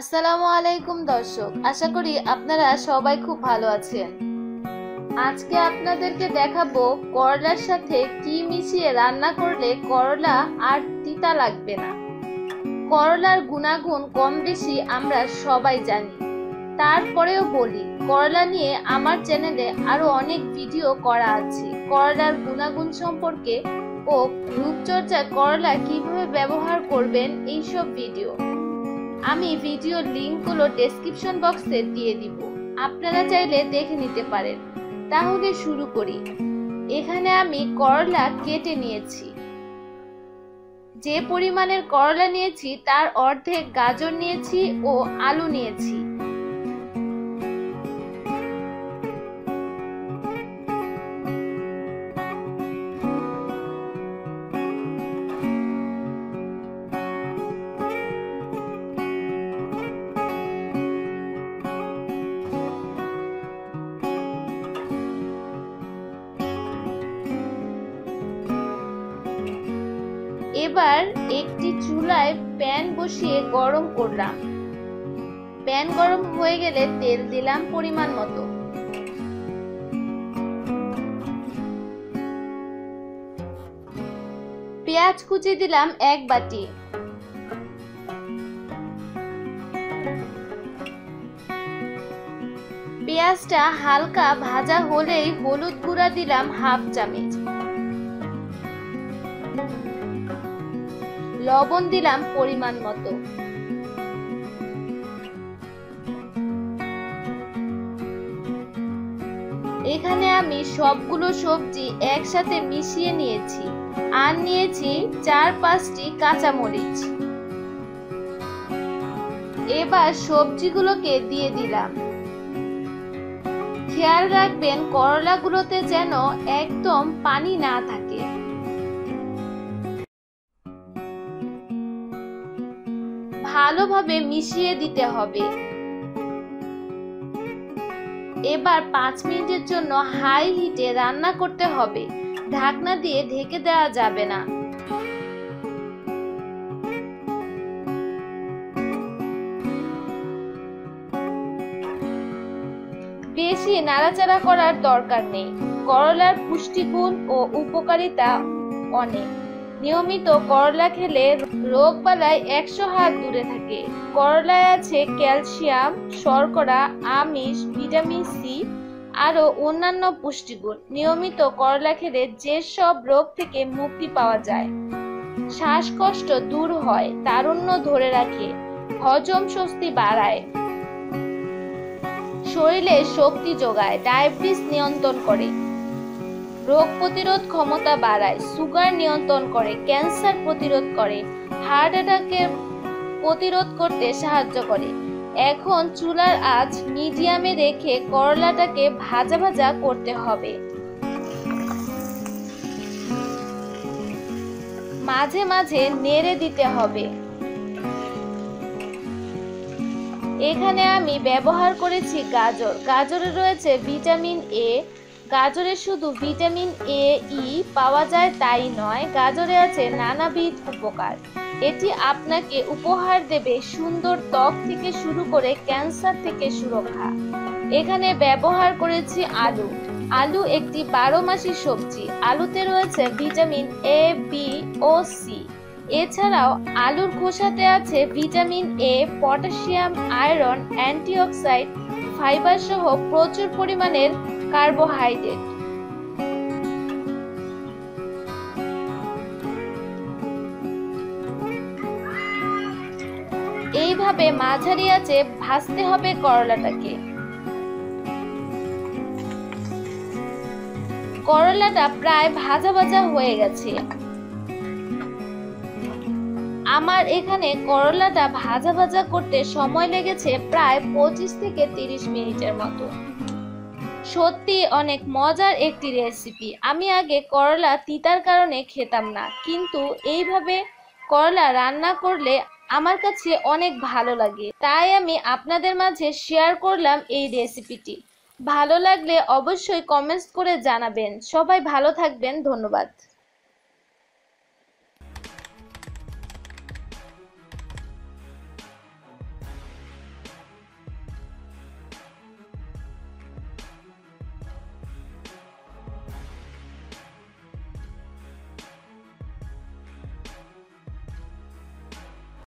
আসসালামু আলাইকুম দর্শক, আশা করি আপনারা সবাই খুব ভালো আছেন। আজকে আপনাদেরকে দেখাবো করলার সাথে কি মিশিয়ে রান্না করলে করলা আর তিতা লাগবে না। করলার গুণাগুণ কম বেশি আমরা সবাই জানি। তারপরেও বলি, করলা নিয়ে আমার চ্যানেলে আরও অনেক ভিডিও করা আছে। করলার গুণাগুণ সম্পর্কে ও রূপচর্চা করলা কীভাবে ব্যবহার করবেন এইসব ভিডিও। আমি ভিডিও লিঙ্কগুলো ডেসক্রিপশন বক্সে দিয়ে দিব। আপনারা চাইলে দেখে নিতে পারেন। তাহলে শুরু করি। এখানে আমি করলা কেটে নিয়েছি। যে পরিমাণের করলা নিয়েছি, তার অর্ধেক গাজর নিয়েছি ও আলু নিয়েছি। এবার একটি চুলায় প্যান বসিয়ে গরম করলাম। প্যান গরম হয়ে গেলে তেল দিলাম পরিমাণ মতো। পেঁয়াজ কুচি দিলাম এক বাটি। পেঁয়াজটা হালকা ভাজা হলেই হলুদ গুঁড়া দিলাম হাফ চামচ। লবণ দিলাম পরিমাণ মতো। এখানে আমি সবগুলো সবজি একসাথে মিশিয়ে নিয়েছি আর নিয়েছি চার পাঁচটি কাঁচামরিচ। এবার সবজিগুলোকে দিয়ে দিলাম। খেয়াল রাখবেন করলাগুলোতে যেন একদম পানি না থাকে। ভালোভাবে মিশিয়ে দিতে হবে। এবার পাঁচ মিনিটের জন্য হাই হিটে রান্না করতে হবে। ঢাকনা দিয়ে ঢেকে দেওয়া যাবে না। বেশি নাড়াচাড়া করার দরকার নেই। করলার পুষ্টিগুণ ও উপকারিতা অনেক। নিয়মিত করলা খেলে রোগ বালাই একশো হাত দূরে থাকে। করলায় আছে ক্যালসিয়াম, শর্করা, আমিষ, ভিটামিন সি আরও অন্যান্য পুষ্টিগুণ। নিয়মিত করলা খেলে যেসব রোগ থেকে মুক্তি পাওয়া যায়। শ্বাসকষ্ট দূর হয়, তারুণ্য ধরে রাখে, হজম স্বস্তি বাড়ায়। শরীরে শক্তি যোগায়, ডায়াবেটিস নিয়ন্ত্রণ করে। রোগ প্রতিরোধ ক্ষমতা বাড়ায়, সুগার নিয়ন্ত্রণ করে, ক্যান্সার প্রতিরোধ করে, হার্ট অ্যাটাকের প্রতিরোধ করতে সাহায্য করে। এখন চুলার আঁচ মিডিয়ামে রেখে করলাটাকে ভাজা ভাজা করতে হবে। মাঝে মাঝে নেড়ে দিতে হবে। এখানে আমি ব্যবহার করেছি গাজর। গাজরে রয়েছে ভিটামিন এ গাজরে শুধু ভিটামিন এ ই পাওয়া যায় তাই নয়, গাজরে আছে নানাবিধ উপকার। এটি আপনাকে উপহার দেবে সুন্দর ত্বক থেকে শুরু করে ক্যান্সার থেকে সুরক্ষা। এখানে ব্যবহার করেছি আলু। আলু একটি বারো মাসি সবজি। আলুতে রয়েছে ভিটামিন এ বি ও সি এছাড়াও আলুর খোসাতে আছে vitamin A potassium, iron, antioxidant, fibre সহ প্রচুর পরিমাণের কার্বোহাইড্রেট। এইভাবে মাঝারি আছে ভাজতে হবে করলাটাকে। করলাটা প্রায় ভাজা ভাজা হয়ে গেছে। আমার এখানে করলাটা ভাজা ভাজা করতে সময় লেগেছে প্রায় পঁচিশ থেকে তিরিশ মিনিটের মতো। সত্যি অনেক মজার একটি রেসিপি আমি আগে করলা তিতার কারণে খেতাম না, কিন্তু এইভাবে করলা রান্না করলে আমার কাছে অনেক ভালো লাগে। তাই আমি আপনাদের মাঝে শেয়ার করলাম এই রেসিপিটি ভালো লাগলে অবশ্যই কমেন্টস করে জানাবেন। সবাই ভালো থাকবেন, ধন্যবাদ।